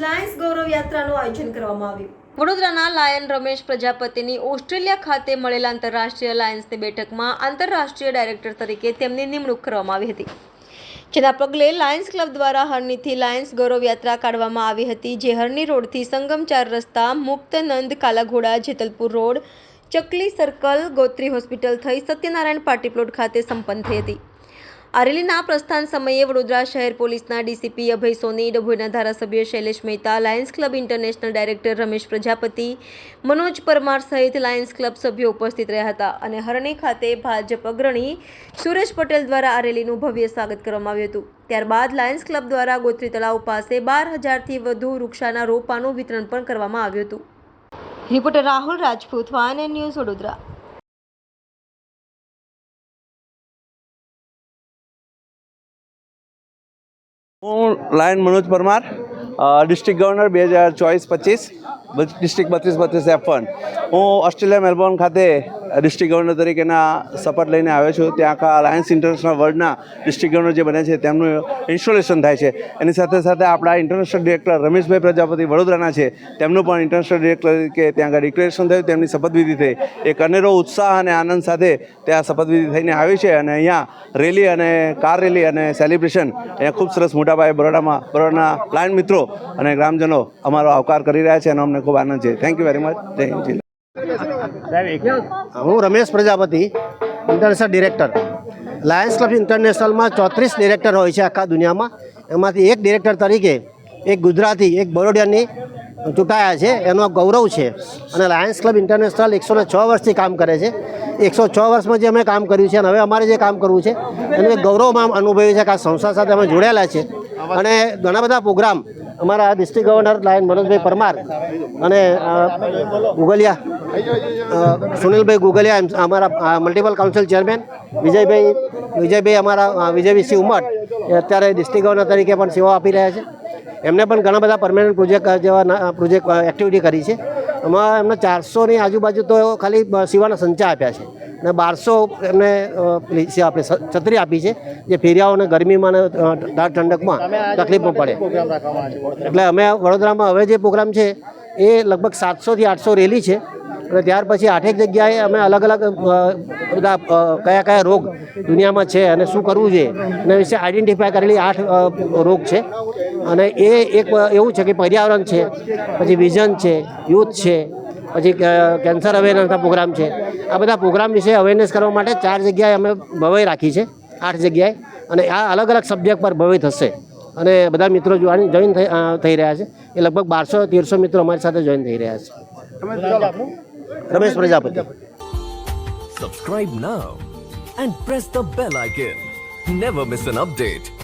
Lions ગૌરવ યાત્રાનું આયોજન કરવામાં આવ્યું. વડોદરાના લાયન રમેશ પ્રજાપતિની ઓસ્ટ્રેલિયા ખાતે મળેલા આંતરરાષ્ટ્રીય લાયન્સની બેઠકમાં આંતરરાષ્ટ્રીય ડાયરેક્ટર તરીકે તેમની નિમણૂક કરવામાં આવી હતી. જેના પગલે લાયન્સ ક્લબ દ્વારા હરણીથી લાયન્સ ગૌરવ યાત્રા કાઢવામાં આવી હતી, જે હરણી રોડથી સંગમ ચાર રસ્તા, Muktanand Kalaghoda, Jetalpur road, Chakli circle, Gotri hospital થઈ સત્યનારાયણ પાર્ટી પ્લોટ ખાતે સંપન્ન થઈ હતી. આ રેલીના પ્રસ્થાન સમયે વડોદરા શહેર પોલીસના ડીસીપી અભય સોની, ડભોઈના ધારાસભ્ય Shailesh Mehta, lions club international director Ramesh Prajapati, Manoj Parmar સહિત લાયન્સ ક્લબ સભ્યો ઉપસ્થિત રહ્યા હતા અને હરણી ખાતે ભાજપ અગ્રણી સુરેશ પટેલ દ્વારા અરેલીનું ભવ્ય સ્વાગત કરવામાં આવ્યું હતું. ત્યારબાદ લાયન્સ ક્લબ દ્વારા ગોત્રી તળાવ પાસે બાર હજારથી વધુ વૃક્ષાના રોપાનું વિતરણ પણ કરવામાં આવ્યું હતું. Reporter Rahul Rajput one news Vadodara. હું lion Manoj Parmar district governor બે હજાર ચોવીસ પચીસ ડિસ્ટ્રિક્ટ બત્રીસ બત્રીસ એફ વન હું ઓસ્ટ્રેલિયા મેલબોર્ન ખાતે ડિસ્ટ્રિક્ટ ગવર્નર તરીકેના શપથ લઈને આવ્યો છું. ત્યાં આખા લાયન્સ ઇન્ટરનેશનલ વર્લ્ડના ડિસ્ટ્રિક્ટ ગવર્નર જે બને છે, તેમનું ઇન્સ્ટોલેશન થાય છે. એની સાથે સાથે આપણા ઇન્ટરનેશનલ ડિરેક્ટર રમેશભાઈ પ્રજાપતિ વડોદરાના છે, તેમનું પણ ઇન્ટરનેશનલ ડિરેક્ટર તરીકે ત્યાં આગળ ડિક્લેરેશન થયું, તેમની શપથવિધિ થઈ. એક અનેરો ઉત્સાહ અને આનંદ સાથે ત્યાં શપથવિધિ થઈને આવી છે અને અહીંયા રેલી અને કાર રેલી અને સેલિબ્રેશન અહીંયા ખૂબ સરસ મોટા બરોડામાં, બરોડાના લાયન મિત્રો અને ગ્રામજનો અમારો આવકાર કરી રહ્યા છે અને અમને ખૂબ આનંદ છે. થેન્ક યુ વેરી મચ જય હિન્દ હું Ramesh Prajapati international director lions club ઇન્ટરનેશનલમાં ચોત્રીસ ડિરેક્ટર હોય છે આખા દુનિયામાં. એમાંથી એક ડિરેક્ટર તરીકે એક ગુજરાતી એક બરોડિયાની ચૂંટાયા છે. એનો ગૌરવ છે. અને લાયન્સ ક્લબ ઇન્ટરનેશનલ એકસો ને છ વર્ષથી કામ કરે છે. એકસો છ વર્ષમાં જે અમે કામ કર્યું છે અને હવે અમારે જે કામ કરવું છે એનું એક ગૌરવમાં અનુભવ્યું છે કે આ સંસ્થા સાથે અમે જોડાયેલા છે. અને ઘણા બધા પ્રોગ્રામ અમારા ડિસ્ટ્રિક્ટ ગવર્નર લાયન મનોજભાઈ પરમાર અને ગુગલિયા સુનિલભાઈ ગુગલિયા અમારા multiple council chairman Vijaybhai Vijaybhai અમારા વિજયભાઈ ઉમટ એ અત્યારે ડિસ્ટ્રિક્ટ ગવર્નર તરીકે પણ સેવા આપી રહ્યા છે. એમને પણ ઘણા બધા પરમેનન્ટ પ્રોજેક્ટ જેવા પ્રોજેક્ટ એક્ટિવિટી કરી છે. એમાં એમને ચારસોની આજુબાજુ તો ખાલી સિવાના સંચા આપ્યા છે. અને બારસો એમને આપણે છત્રી આપી છે જે ફેરિયાઓને ગરમીમાં અને ઠંડકમાં તકલીફ પણ પડે. એટલે અમે વડોદરામાં હવે જે પ્રોગ્રામ છે એ લગભગ સાતસોથી આઠસો રેલી છે. અને ત્યાર પછી આઠેક જગ્યાએ અમે અલગ અલગ બધા કયા કયા રોગ દુનિયામાં છે અને શું કરવું જોઈએ એના વિશે આઈડેન્ટિફાય કરેલી આઠ રોગ છે. અને એ એક એવું છે કે પર્યાવરણ છે પછી વિઝન છે યુથ છે પછી કે- કેન્સર અવેરનેસના પ્રોગ્રામ છે. આ બધા પ્રોગ્રામ વિશે અવેરનેસ કરવા માટે ચાર જગ્યાએ અમે ભવાઈ રાખી છે. આઠ જગ્યાએ. અને આ અલગ અલગ સબ્જેક્ટ પર ભવાઈ થશે. અને બધા મિત્રો જોવાની જોઈન થઈ રહ્યા છે. એ લગભગ બારસો તેરસો મિત્રો અમારી સાથે જોઈન થઈ રહ્યા છે. Ramesh Prajapati. Subscribe now and press the bell icon never miss an update.